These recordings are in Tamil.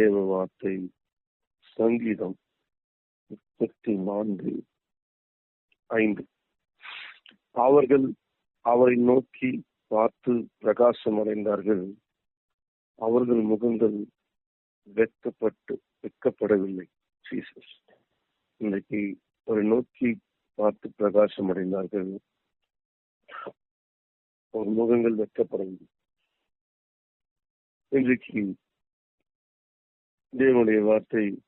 தேவ வார்த்தை சங்கீதம் முப்பத்தி நான்கு ஐந்து. அவர்கள் அவரை நோக்கி பார்த்து பிரகாசம் அடைந்தார்கள். அவர்கள் முகங்கள் வெட்கப்பட்டு வெட்கப்படவில்லை. ஜீசஸ் இன்னைக்கு அவரை நோக்கி பார்த்து பிரகாசம் அடைந்தார்கள். அவர் முகங்கள் வெட்கப்படவில்லை. இன்றைக்கு தேவனுடைய வார்த்தை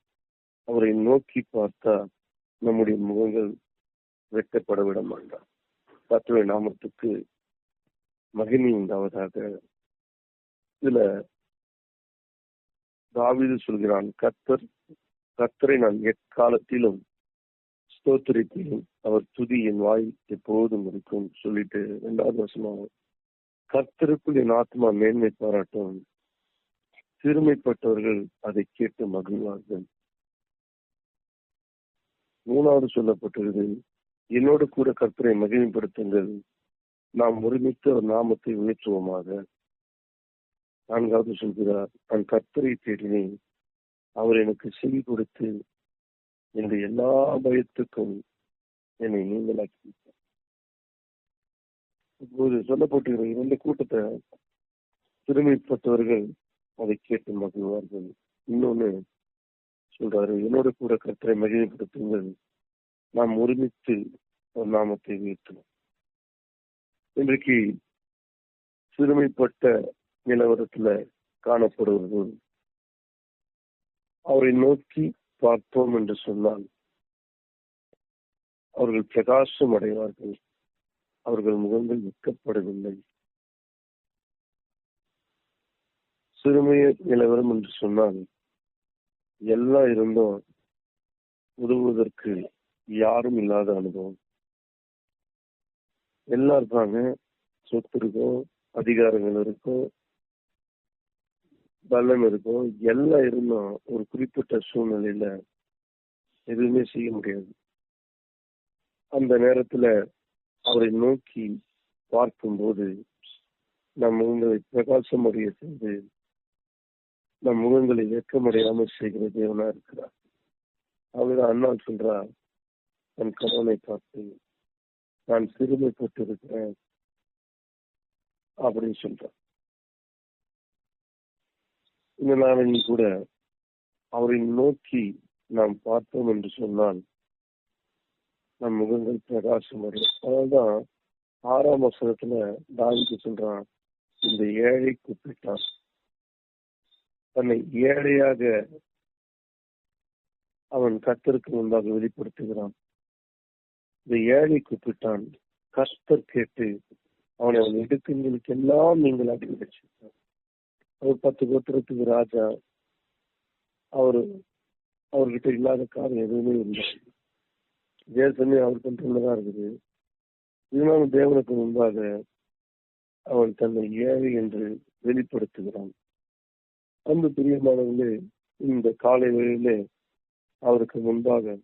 அவரை நோக்கி பார்த்தா நம்முடைய முகங்கள் வெட்டப்பட விட மாட்டார். கத்துவை நாமத்துக்கு மகிமை உண்டாவதாக. இதுல தாவிது சொல்கிறான் கத்தர் கத்தரை நான் எக்காலத்திலும் ஸ்தோத்திரிப்பேன். அவர் துதி என் வாய் எப்போதும் இருக்கும் சொல்லிட்டு ரெண்டாவது வருஷமா கர்த்தருக்குள் என் ஆத்மா மேன்மை பாராட்டும். சிறுமைப்பட்டவர்கள் அதை கேட்டு மகிழ்வார்கள். மூணாவது சொல்லப்பட்டுள்ளது என்னோடு கூட கற்பனை மகிமைப்படுத்துங்கள். நாம் ஒருமித்து ஒரு நாமத்தை உயர்த்துவோமாக. நான்காவது சொல்கிறார் நான் கற்பரை தேடினேன் அவர் எனக்கு செவி கொடுத்து என்னுடைய எல்லா பயத்துக்கும் என்னை நீங்களாக்கி இப்போது சொல்லப்பட்டிருக்கிற இரண்டு கூட்டத்தை சிறுமைப்பட்டவர்கள் அதை கேட்டு மகிழ்வார்கள். இன்னொன்னு சொல்றாரு என்னோட கூட கர்த்தரை மகிமைப்படுத்துங்கள். நாம் ஒருமித்து ஒரு நாமத்தை உயர்த்தணும் இன்றைக்கு சிறுமைப்பட்ட நிலவரத்துல காணப்படுவர்கள் அவரை நோக்கி பார்ப்போம் என்று சொன்னால் அவர்கள் பிரகாசம் அடைவார்கள். அவர்கள் முகங்கள் விற்கப்படவில்லை சிறுமைய நிலவரம் என்று சொன்னால் எல்லாம் இருந்தும் உதவுவதற்கு யாரும் இல்லாத அனுபவம். எல்லாம் இருப்பாங்க சொத்து இருக்கும் அதிகாரங்கள் இருக்கும் பலம் இருக்கும் எல்லாம் இருந்தும் ஒரு குறிப்பிட்ட சூழ்நிலையில எதுவுமே செய்ய முடியாது. அந்த நேரத்துல அவரை நோக்கி பார்க்கும்போது நம் உங்களை பிரகாசம் அடைய செய்து நம் முகங்களை வெக்கமடையாமல் செய்கிற தேவனா இருக்கிறார். அவர் அண்ணா சொல்றார் தன் கடவுளை பார்த்து நான் சிறுமைப்பட்டு இருக்கிறேன் அப்படின்னு சொல்றார். இந்த நாளில் கூட அவரை நோக்கி நாம் பார்த்தோம் என்று சொன்னால் நம் முகங்கள் பிரகாசம் அடையும். அதனால்தான் ஆறாம் வசனத்துல தாவிக்கு சொல்றான் இந்த ஏழை கூப்பிட்டான். தன்னை ஏழையாக அவன் கத்தருக்கு முன்பாக வெளிப்படுத்துகிறான். இந்த ஏழை கூப்பிட்டான். கஷ்டர் கேட்டு அவனை அவன் எடுக்கங்களுக்கு எல்லாம் நீங்கள் அடி வச்சிருக்கான் அவர் பத்து கோத்திரத்துக்கு ராஜா. அவரு அவர்கிட்ட இல்லாத காரணம் எதுவுமே இல்லை. தேசமே அவர் கண்ட்ரோல்தான் இருக்குது. இதனால தேவனுக்கு முன்பாக அவன் தன்னை ஏழை என்று வெளிப்படுத்துகிறான். அன்பு பிரியமானவர்களே இந்த காலை வேளையிலே அவருக்கு முன்பாக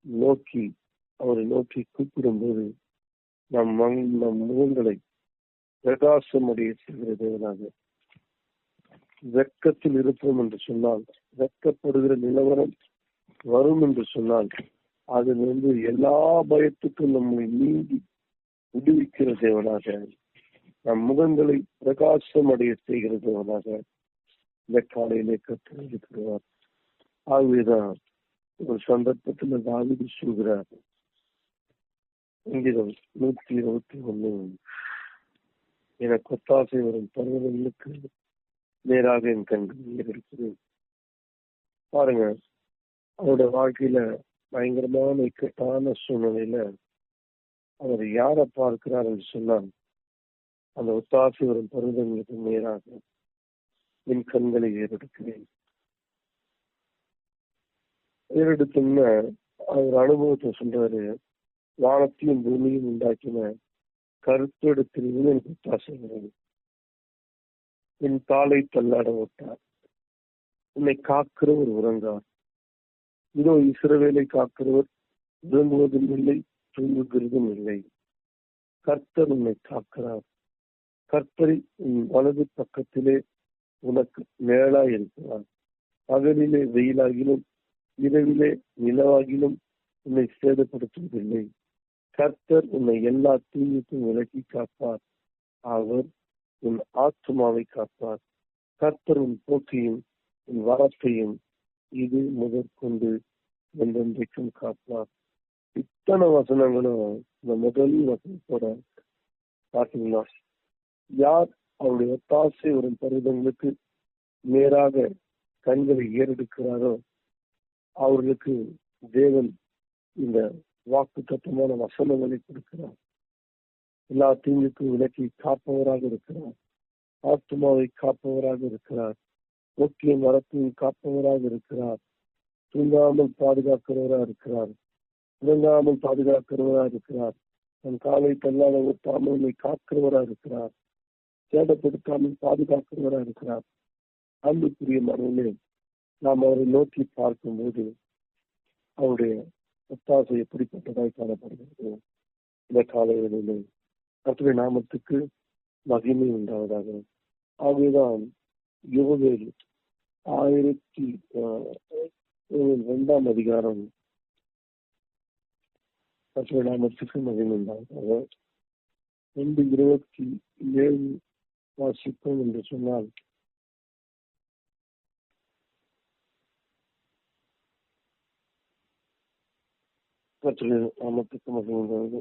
நோக்கி அவரை நோக்கி கூப்பிடும்போது நம் மங் நம் முகங்களை பிரகாசமுடைய செய்கிற தேவனாக. வெக்கத்தில் இருப்போம் என்று சொன்னால் வெக்கப்படுகிற நிலவரம் வரும் என்று சொன்னால் அதிலிருந்து எல்லா பயத்துக்கும் நம்மை நீங்கி விடுவிக்கிற தேவனாக நம் முகங்களை பிரகாசம் அடைய செய்கிற தேவனாக இந்த காலையிலே கற்றுக்கிறார் ஆகவேதான் ஒரு சந்தர்ப்பத்தில் தாவிதி சொல்கிறார். இங்கிதம் நூத்தி இருபத்தி ஒண்ணு எனக்கு கொத்தாசை வரும் பருவங்களுக்கு நேராக என் கண்கள் இருக்குது பாருங்க அவருடைய வாழ்க்கையில பயங்கரமான இக்கட்டான சூழ்நிலையில அவர் யாரை பார்க்கிறார் என்று சொன்னால் அந்த ஒத்தாசை வரும் பருவங்களுக்கு நேராக என் கண்களை ஏறெடுக்கிறேன். ஏறெடுத்தோம்னா அவர் அனுபவத்தை சொல்றாரு வானத்தையும் பூமியும் உண்டாக்கின கருத்தெடுத்திருந்து எனக்கு ஒத்தாசை என் காலை தள்ளாட விட்டார். உன்னை காக்கிற ஒரு உறங்கார். இதோ இஸ்ரவேலை காக்கிறவர் விரும்புவதும் இல்லை தூங்குகிறதும் இல்லை. கர்த்தர் உன்னை காக்கிறார். கர்த்தரை உன் வலது பக்கத்திலே உனக்கு மேலா இருக்கிறார் பகலிலே வெயிலாகிலும் இரவிலே நிலவாகிலும் உன்னை சேதப்படுத்துவதில்லை. கர்த்தர் உன்னை எல்லா தீயத்தையும் விலக்கி காப்பார். அவர் உன் ஆத்மாவை காப்பார். கர்த்தர் உன் போக்கையும் உன் வரத்தையும் இது முதற்கொண்டு என்றென்றைக்கும் காப்பார். இத்தனை வசனங்களும் இந்த முதல் வசனத்தோட பாத்தீங்கன்னா யார் அவருடைய ஒத்தாசை வரும் பருவங்களுக்கு நேராக கண்களை ஏறெடுக்கிறாரோ அவர்களுக்கு தேவன் இந்த வாக்கு தத்துவமான வசனங்களை கொடுக்கிறார். எல்லா தீங்குக்கும் விலக்கி காப்பவராக இருக்கிறார். ஆத்மாவை காப்பவராக இருக்கிறார். முக்கிய மரத்தையும் காப்பவராக இருக்கிறார். தூங்காமல் பாதுகாக்கிறவராக இருக்கிறார். உறங்காமல் பாதுகாக்கிறவராக இருக்கிறார். தன் காலை தள்ளாத ஊட்டாமல் காக்கிறவராக இருக்கிறார். சேதப்படுத்தாமல் பாதுகாக்கிறவராக இருக்கிறார். அன்புக்குரிய மனநிலை நாம் அவரை நோக்கி பார்க்கும்போது அவருடைய ஒத்தாசை எப்படிப்பட்டதாய் காணப்படுகிறது? இந்த காலைகளிலே கர்த்தருடைய நாமத்துக்கு மகிமை உண்டாவதாக. ஆகவேதான் யோவேல் ஆயிரத்தி இரண்டாம் அதிகாரம் கர்த்தருடைய நாமத்துக்கு மகிமை உண்டாவதாக. ரெண்டு இருபத்தி ஏழு வாசிப்போம் என்று சொன்னால். நாமத்துக்கு மகிழ்ந்தது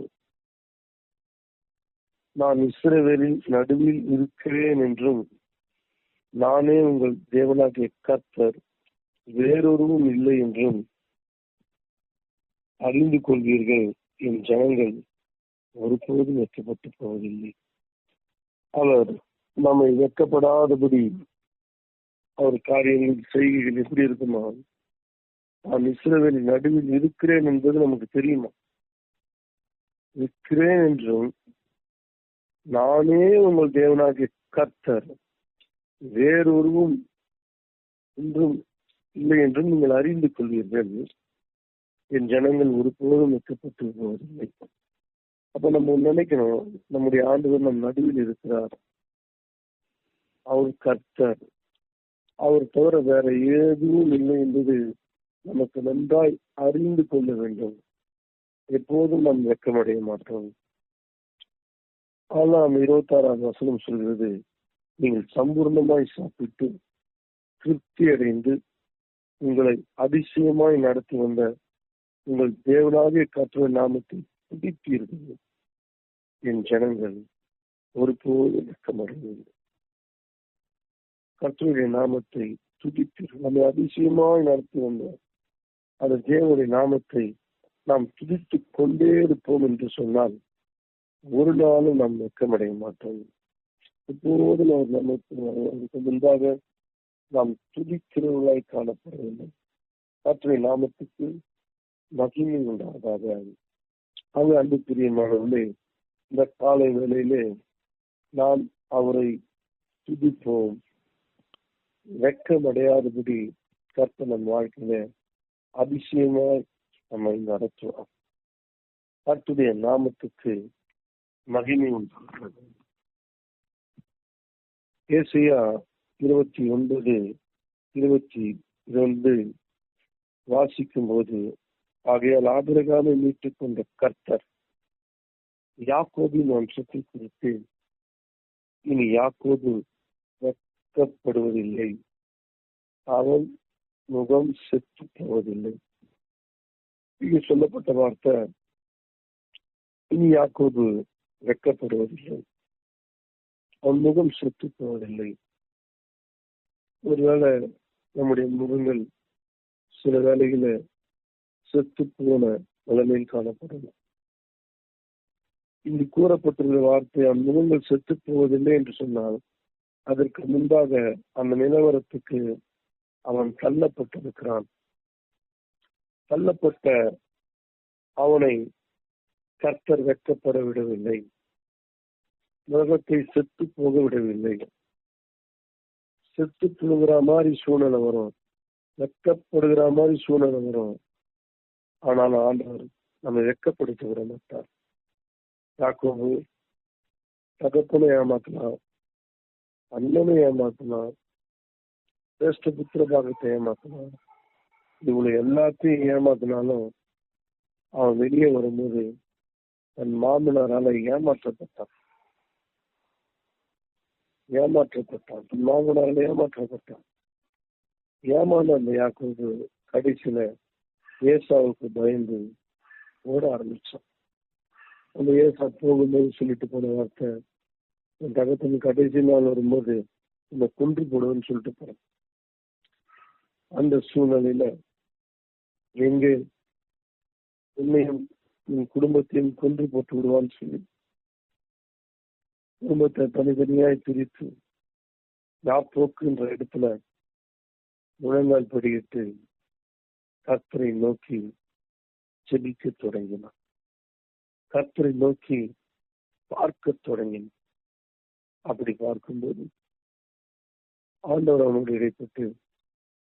நான் இஸ்ரவேலின் நடுவில் இருக்கிறேன் என்றும் நானே உங்கள் தேவனாகிய கர்த்தர் வேறொருவும் இல்லை என்றும் அறிந்து கொள்வீர்கள். என் ஜனங்கள் ஒருபோதும் வெட்கப்பட்டு போவதில்லை. அவர் நம்மை வெக்கப்படாதபடி அவர் காரியங்கள் செய்கைகள் எப்படி இருக்குமா நான் இஸ்ரவேலின் நடுவில் இருக்கிறேன் என்பது நமக்கு தெரியுமா? இருக்கிறேன் என்றும் நானே உங்கள் தேவனாகிய கர்த்தர் வேறொருவும் என்றும் இல்லை என்றும் நீங்கள் அறிந்து கொள்வீர்கள். என் ஜனங்கள் ஒருபோதும் வைக்கப்பட்டு போவதில்லை. அப்ப நம்ம நினைக்கணும் நம்முடைய ஆண்டுகள் நம் நடுவில் இருக்கிறார். அவர் கர்த்தர். அவர் தவிர வேற எதுவும் இல்லை என்பது நமக்கு நன்றாய் அறிந்து கொள்ள வேண்டும். எப்போதும் நாம் வெக்கமடைய மாட்டோம். ஆனால் இருபத்தி ஆறாம் வசனம் சொல்கிறது நீங்கள் சம்பூர்ணமாய் சாப்பிட்டு திருப்தி அடைந்து உங்களை அதிசயமாய் நடத்தி வந்த உங்கள் தேவனாகிய கற்ற நாமத்தை துதிப்பீர்கள். என் ஜனங்கள் ஒருபோது வெக்கமடையவில்லை கர்த்தருடைய நாமத்தை துதித்து நம்மை அதிசயமாய் நடத்தி வந்தார் அந்த தேவனுடைய நாமத்தை நாம் துதித்து கொண்டே இருப்போம் என்று சொன்னால் ஒரு நாளும் நாம் வெக்கமடைய மாட்டோம். எப்போதும் அவர் நமக்கு முன்பாக நாம் துதிக்கிறவர்களாய் காணப்பட வேண்டும். கர்த்தருடைய நாமத்துக்கு மகிமை உண்டாகாத அங்கு அன்பு பிரியமானவர்களே இந்த காலை வேளையிலே நாம் அவரை துதிப்போம். வெக்கமடையாதபடி கர்த்த நம் வாழ்க்கையில அதிசயமாய் நம்மை நடத்துவார். கர்த்துடைய நாமத்துக்கு மகிமை உண்டாகிறது ஏசியா இருபத்தி ஒன்பது இருபத்தி இரண்டு வாசிக்கும் போது ஆகையால் ஆபிரகாமை மீட்டுக் கொண்ட கர்த்தர் யாக்கோபின் வம்சத்தை குறித்து இனி யாக்கோபு வெட்கப்படுவதில்லை அவன் முகம் செத்து போவதில்லை இங்கு சொல்லப்பட்ட வார்த்தை இனி யாக்கோபு வெட்கப்படுவதில்லை. அவன் முகம் செத்து போவதில்லை ஒருவேளை நம்முடைய முகங்கள் சில வேலைகள செத்து போன நிலைமையில் காணப்படும். இங்கு கூறப்பட்டுள்ள வார்த்தை அந்த முகங்கள் செத்து போவதில்லை என்று சொன்னால் அதற்கு முன்பாக அந்த நிலவரத்துக்கு அவன் தள்ளப்பட்டிருக்கிறான். தள்ளப்பட்ட அவனை கர்த்தர் வெட்கப்பட விடவில்லை உலகத்தை செத்து போக விடவில்லை செத்து புழுகிற மாதிரி சூழ்நிலை வரும். வெக்கப்படுகிற மாதிரி சூழ்நிலை வரும். ஆனால் ஆண்டவர் நம்மை வெட்கப்படுத்த விட மாட்டார் யாக்கோபு தகப்பனை ஏமாத்தலாம் அண்ணனை ஏமாத்தினான் சிரேஷ்ட புத்திர பாகத்தை ஏமாத்தினான் இவளை எல்லாத்தையும் ஏமாத்தினாலும் அவன் வெளியே வரும்போது தன் மாமனாரால ஏமாற்றப்பட்டான். ஏமாற்றப்பட்டான். தன் மாமனாரால ஏமாற்றப்பட்டான். ஏமாந்த அந்த யாக்கோபு கடைசியில ஏசாவுக்கு பயந்து ஓட ஆரம்பிச்சான். அந்த ஏசா போகும்போது சொல்லிட்டு போன வார்த்தை தகத்தின் கடைசி நாள் வரும்போது இந்த குன்று போடுவேன்னு சொல்லிட்டு போறேன். அந்த சூழ்நிலையில எங்க உண்மையும் உன் குடும்பத்தையும் கொன்று போட்டு விடுவான்னு சொல்லி குடும்பத்தை தனித்தனியாய் பிரித்து யாப்போக்குன்ற இடத்துல முழங்கால் படியிட்டு கர்த்தரை நோக்கி செபிக்க தொடங்கினான். கர்த்தரை நோக்கி பார்க்க தொடங்கினான். அப்படி பார்க்கும்போது ஆண்டவர் அவனோடு இடைப்பட்டு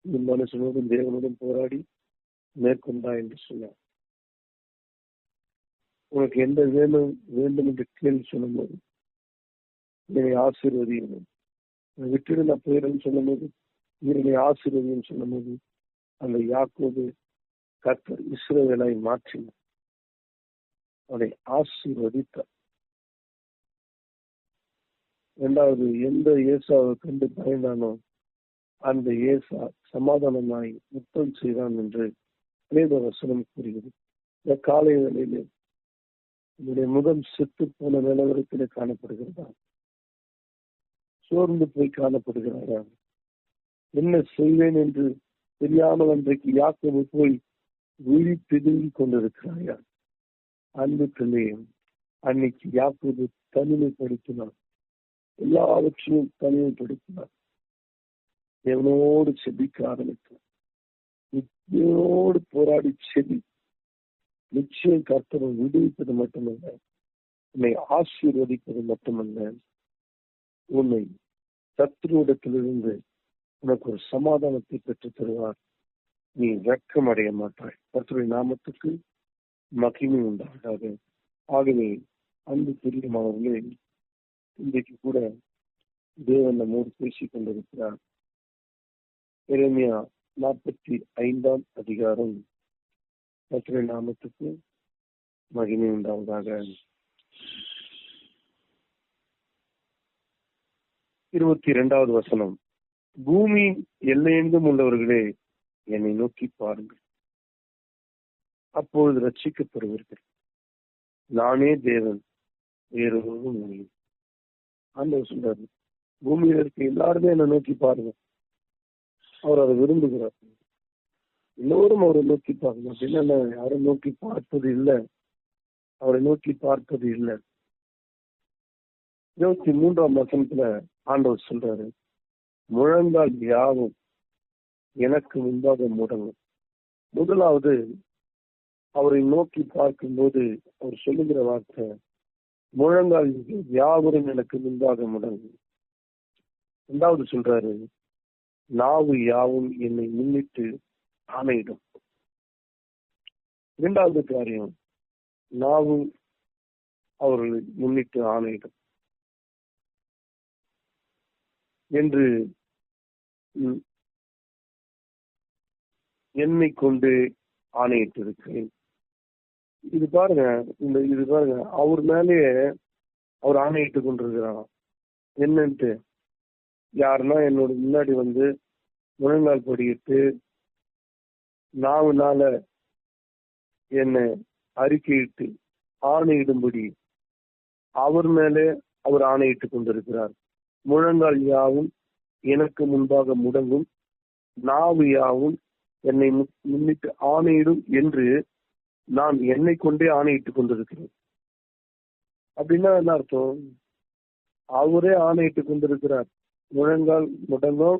இந்த மனுஷனோடும் தேவனோடும் போராடி மேற்கொண்டா என்று சொன்னார். உனக்கு எந்த வேணும் வேண்டும் என்று கேள்வி சொல்லும்போது என்னை ஆசீர்வதியும் விட்டுடு நான் போயிடுன்னு சொல்லும்போது என்னை ஆசீர்வதியும் சொல்லும்போது அந்த யாக்கோது கர்த்தர் இஸ்ரோவேலாய் மாற்றினார். அவனை ஆசீர்வதித்தார். இரண்டாவது எந்த இயேசாவை கண்டு பயந்தானோ அந்த ஏசா சமாதானமாய் முத்தம் செய்தான் என்று வேத வசனம் கூறுகிறது. இந்த காலை வேளையிலே என்னுடைய முகம் செத்து போன நிலவரத்திலே காணப்படுகிறதா? சோர்ந்து போய் காணப்படுகிறாரா? என்ன செய்வேன் என்று தெரியாமல் அன்றைக்கு யாக்கோபு போய் உயிரி பிதுங்கி கொண்டிருக்கிறாயா? அன்பு பிள்ளையும் அன்னைக்கு யாக்கோபு தனிமைப்படுத்தினான் எல்லாவற்றையும் தனிமைப்படுத்தினார் தேவனோடு செபிக்க ஆரம்பித்தார் தேவனோடு போராடி செபி. நிச்சயம் கர்த்தரை விடுவிப்பது மட்டுமல்ல உன்னை ஆசீர்வதிப்பது மட்டுமல்ல. உன்னை சத்ருவிடத்திலிருந்து உனக்கு ஒரு சமாதானத்தை பெற்றுத் தருவார். நீ வெக்கம் அடைய மாட்டாய். கர்த்தருடைய நாமத்துக்கு மகிமை உண்டாகாது. ஆகவே அன்பு பிரியமானவர்களே இன்றைக்கு கூட தேவன் நம்மோடு பேசிக் கொண்டிருக்கிறார் இறைமையா நாற்பத்தி ஐந்தாம் அதிகாரம் கர்த்தருடைய நாமத்துக்கு மகிமை உண்டாவதாக. இருபத்தி இரண்டாவது வசனம். பூமி எல்லையெங்கும் உள்ளவர்களே என்னை நோக்கி பாருங்கள். அப்பொழுது ரட்சிக்கப்படுவீர்கள் நானே தேவன் வேறொருவரும் முடியும் ஆண்டவர் சொல்றாரு. பூமியில இருக்க எல்லாருமே என்னை நோக்கி பாருங்க. அவர் அதை விரும்புகிறார். எல்லோரும் அவரை நோக்கி பாருங்க. அப்படின்னா யாரும் நோக்கி பார்ப்பது இல்லை. அவரை நோக்கி பார்ப்பது இல்லை. இருபத்தி மூன்றாம் வசனத்துல ஆண்டவர் சொல்றாரு முழங்கால் யாவும் எனக்கு முன்பாக முடங்கும். முதலாவது அவரை நோக்கி பார்க்கும்போது அவர் சொல்லுகிற வார்த்தை முழங்கால் யாவரும் எனக்கு முன்பாக முடங்கும் இரண்டாவது சொல்றாரு நாவு யாவும் என்னை முன்னிட்டு ஆணையிடும். இரண்டாவது காரியம் நாவு அவர்களை முன்னிட்டு ஆணையிடும். என்று என்னை கொண்டு ஆணையிட்டிருக்கிறேன். இது பாருங்க இந்த இது பாருங்க. அவர் மேலேயே அவர் ஆணையிட்டு கொண்டிருக்கிறாராம். என்னன்ட்டு? யாருன்னா என்னோட முன்னாடி வந்து முழங்கால் படியிட்டு நாவுனால என்னை அறிக்கையிட்டு ஆணையிடும்படி அவர் மேலே அவர் ஆணையிட்டு கொண்டிருக்கிறார். முழங்கால் யாவும் எனக்கு முன்பாக முடங்கும். நாவு யாவும் என்னை முன்னிட்டு ஆணையிடும் என்று நான் என்னை கொண்டே ஆணையிட்டுக் கொண்டிருக்கிறேன். அப்படின்னா என்ன அர்த்தம்? அவரே ஆணையிட்டுக் கொண்டிருக்கிறார். முழங்கால் முடங்கும்.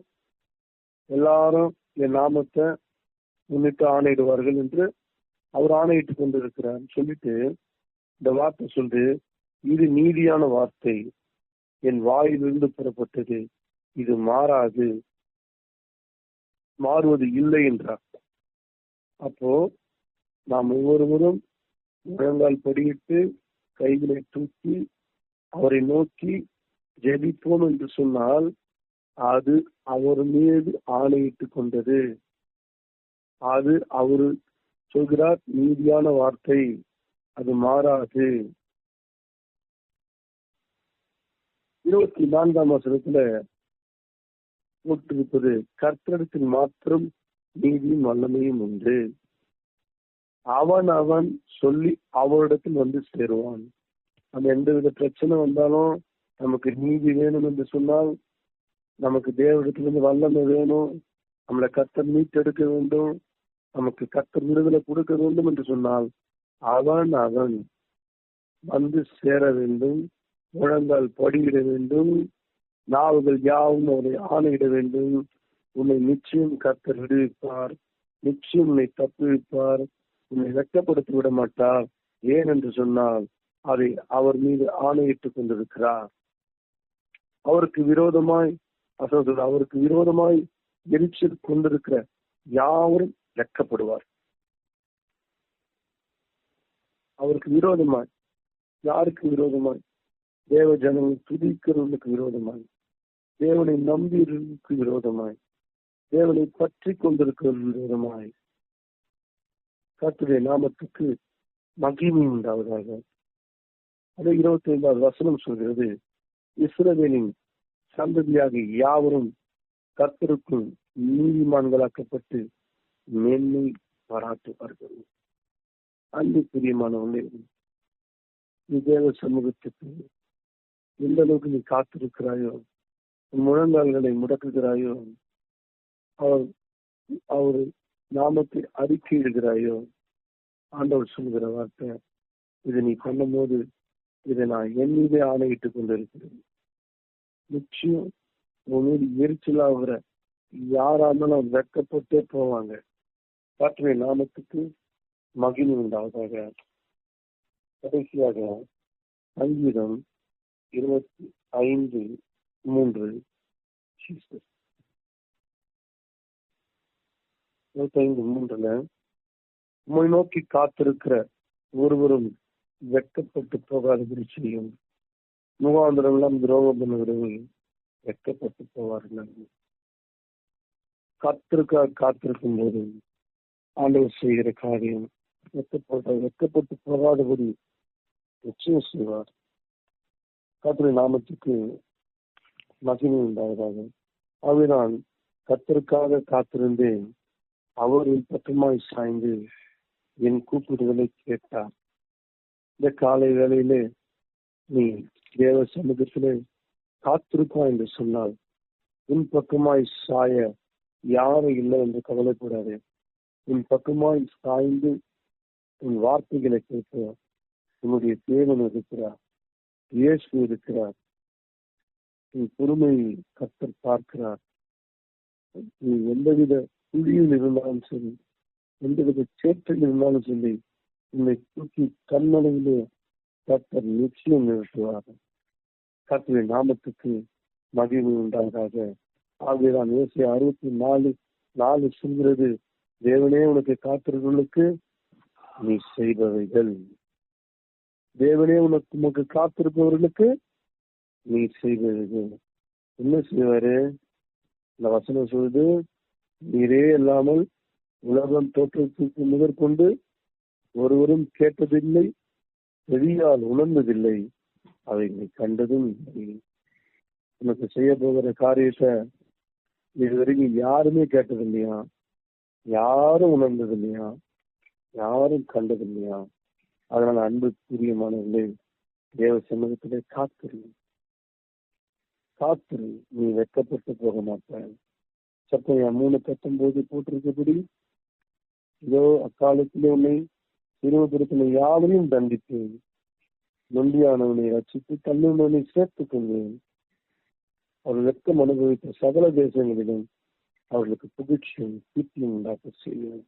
எல்லாரும் என் நாமத்தை முன்னிட்டு ஆணையிடுவார்கள் என்று அவர் ஆணையிட்டுக் கொண்டிருக்கிறார். சொல்லிட்டு இந்த வார்த்தை சொல்லு இது நீதியான வார்த்தை. என் வாயிலிருந்து புறப்பட்டது. இது மாறாது. மாறுவது இல்லை என்றார். அப்போ நாம் ஒவ்வொருவரும் முழங்கால் படியிட்டு கைகளை தூக்கி அவரை நோக்கி ஜெபிப்போம் என்று சொன்னால் அது அவர் மீது ஆணையிட்டு கொண்டது. அது அவரு சொல்கிறார் நீதியான வார்த்தை அது மாறாது. இருபத்தி நான்காம் வசனத்துல போட்டிருப்பது கர்த்தரிடத்தில் மாத்திரம் நீதியும் வல்லமையும் உண்டு. அவன் அவன் சொல்லி அவரிடத்தில் வந்து சேருவான். அந்த எந்தவித பிரச்சனை வந்தாலும் நமக்கு நீதி வேணும் என்று சொன்னால் நமக்கு தேவரிடத்திலிருந்து வல்லமை வேணும். நம்மளை கத்தர் மீட்டெடுக்க வேண்டும். நமக்கு கத்தர் விடுதலை கொடுக்க வேண்டும் என்று சொன்னால் அவன் அவன் வந்து சேர வேண்டும். முழங்கால் படியிட வேண்டும். நாவுகள் யாவும் அவரை ஆணையிட வேண்டும். உன்னை நிச்சயம் கத்தர் விடுவிப்பார். நிச்சயம் உன்னை தப்புவிப்பார். உன்னை வெட்டப்படுத்தி விட மாட்டார். ஏன் என்று சொன்னால் அதை அவர் மீது ஆணையிட்டுக் கொண்டிருக்கிறார். அவருக்கு விரோதமாய் அசோதர் அவருக்கு விரோதமாய் எரிச்சல் கொண்டிருக்கிற யாவரும் வெட்கப்படுவார். அவருக்கு விரோதமாய் யாருக்கு விரோதமாய்? தேவ ஜனங்கள் துதிக்கிறவர்களுக்கு விரோதமாய் தேவனை நம்பியவர்களுக்கு விரோதமாய் தேவனை பற்றி கொண்டிருக்கிறவர்கள் விரோதமாய் கர்த்துடைய நாமத்துக்கு மகிமை உண்டாவதாக. அதே இருபத்தி ஐந்தாவது வசனம் சொல்கிறது இஸ்ரவேலின் சந்ததியாக யாவரும் கர்த்தருக்குள் நீதிமான்களாக்கப்பட்டு மேன்மை பாராட்டுவார்கள். அன்பு பிரியமானவர்களே நீ தேவ சமூகத்துக்கு எந்த அளவுக்கு நீ காத்திருக்கிறாயோ முழங்கால்களை முடக்குகிறாயோ அவர் அவர் நாமத்தை அறிக்கையிடுகிறாயோ? ஆண்டவர் சொல்கிற வார்த்தை இதை நீ பண்ணும்போது இதை நான் என் மீதே ஆணையிட்டுக் கொண்டிருக்கிறேன். நிச்சயம் உன் எரிச்சலாகிற யாராலும் இருந்தாலும் வெட்கப்பட்டே போவாங்க. காற்றுடைய நாமத்துக்கு மகிழ்வு உண்டாவதாக. கடைசியாக சங்கீதம் இருபத்தி ஐந்து மூன்று இருபத்தி ஐந்து மூன்றுல உம்மை நோக்கி காத்திருக்கிற ஒருவரும் வெட்கப்பட்டு போகாதபடி செய்யும் முகாந்திரம் எல்லாம் துரோகம் பண்ணுகிறவர்கள் வெட்கப்பட்டு போவார்கள் காத்திருக்க காத்திருக்கும் போது ஆண்டவர் செய்கிற காரியம் வெட்கப்பட்ட வெட்கப்பட்டு போகாதபடி நிச்சயம் செய்வார். கத்திரி நாமத்துக்கு மகிமை உண்டாவதாக. அவை நான் கத்திற்காக காத்திருந்தேன். அவரின் பக்கமாய் சாய்ந்து என் கூப்பிடுதலை கேட்டார். இந்த காலை வேளையிலே நீ தேவ சமூகத்திலே காத்திருப்பா என்று சொன்னால் உன் பக்கமாய் சாய யாரும் இல்லை என்று கவலைப்படாதே. உன் பக்கமாய் சாய்ந்து உன் வார்த்தைகளை கேட்க உன்னுடைய தேவன் இருக்கிறார். இயேசு இருக்கிறார். உன் பொறுமையை கத்தர் பார்க்கிறார். நீ எந்தவித குழியில் இருந்தாலும் சரி எந்தவித சேற்றில் இருந்தாலும் சரி உன்னை தூக்கி கண்மலையிலே கர்த்தர் நிச்சயம் நிறுத்துவார். கர்த்தரின் நாமத்துக்கு மகிழ்வு உண்டாவதாக ஆகியதான் ஏசிய அறுபத்தி நாலு நாலு சொல்கிறது தேவனே உனக்கு காத்திருக்கிறவர்களுக்கு நீ செய்பவைகள். தேவனே உனக்கு உனக்கு காத்திருப்பவர்களுக்கு நீ செய்வது என்ன செய்வாரு? இந்த வசனம் சொல்லுது நீரே இல்லாமல் உலகம் தோற்றத்துக்கு முதற்கொண்டு ஒருவரும் கேட்டதில்லை செவியால் உணர்ந்ததில்லை. அவைகளை கண்டதும் இல்லை உனக்கு செய்ய போகிற காரியத்தை இதுவரைக்கும் யாருமே கேட்டது இல்லையா யாரும் உணர்ந்தது இல்லையா யாரும் கண்டது இல்லையா அதனால அன்பு பிரியமானவர்களே தேவ சமூகத்திலே காத்திரு. காத்திரு நீ வெக்கப்பட்டு போக மாட்டேன். சத்தையா மூணு பத்தொன்பது போட்டிருக்கபடி இதோ அக்காலத்திலே உன்னை சிறுவபுரத்திலே யாவரையும் தண்டித்தேன். நொண்டியானவனை ரச்சித்து தன்னுடனே சேர்த்துக் கொள்வேன். அவர் வெட்கம் அனுபவித்த சகல தேசங்களிலும் அவர்களுக்கு புகழ்ச்சியும் கீர்த்தியும் உண்டாக்க செய்யும்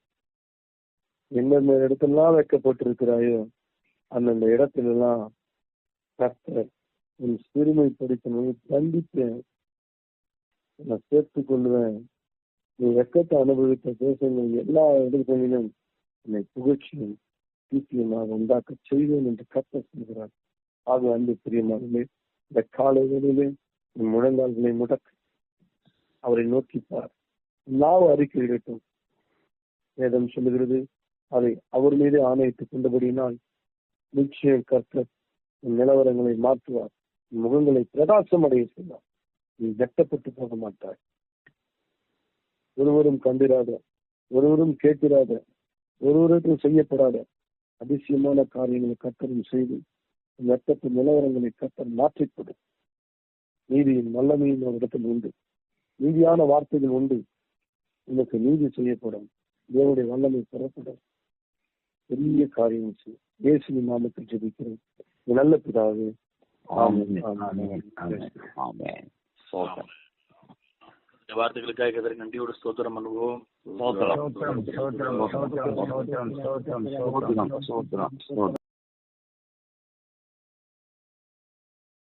எந்தெந்த இடத்தெல்லாம் வைக்கப்பட்டிருக்கிறாயோ அந்தந்த இடத்திலெல்லாம் கர்த்தர் உன் சிறுமைப்படுத்தணும் தண்டிப்பேன். நான் சேர்த்து கொள்வேன். நீ வெக்கத்தை அனுபவித்த தேசங்கள் எல்லா இடங்களிலும் என்னை புகழ்ச்சியும் கீர்த்தியமாக உண்டாக்க செய்வேன் என்று கத்த சொல்கிறார். ஆக அன்பு பிரியமானே இந்த காலைகளிலே வேளையிலே உன் முழங்கால்களை முடக்க அவரை நோக்கிப்பார் நாவு அறிக்கையிடட்டும் வேதம் சொல்லுகிறது அதை அவர் மீது ஆணையிட்டுக் கொண்டபடியினால் நிச்சயம் கற்க நிலவரங்களை மாற்றுவார். முகங்களை பிரகாசம் அடைய செய்வார். நீ வெட்டப்பட்டு போக மாட்டாய் ஒருவரும் கண்டிராத ஒருவரும் கேட்டிராத ஒருவருக்கும் செய்யப்படாத அதிசயமான காரியங்களை கத்தரும் செய்து வெட்டத்து நிலவரங்களை கத்தர் மாற்றிக்கொடும் நீதியின் வல்லமையின் ஒரு இடத்தில் உண்டு. நீதியான வார்த்தைகள் உண்டு. உனக்கு நீதி செய்யப்படும். தேவனுடைய வல்லமை பெறப்படும். பெரிய காரியம் செய்யும் இயேசுவின் நாமத்தில் ஜெபிக்கிறோம். நல்ல பிதாவே ஆமென். ஆமென். ஆமென். వార్తకులకాయ కదరికి దేవుడు స్తోత్రం అనుభవ స్తోత్రం స్తోత్రం.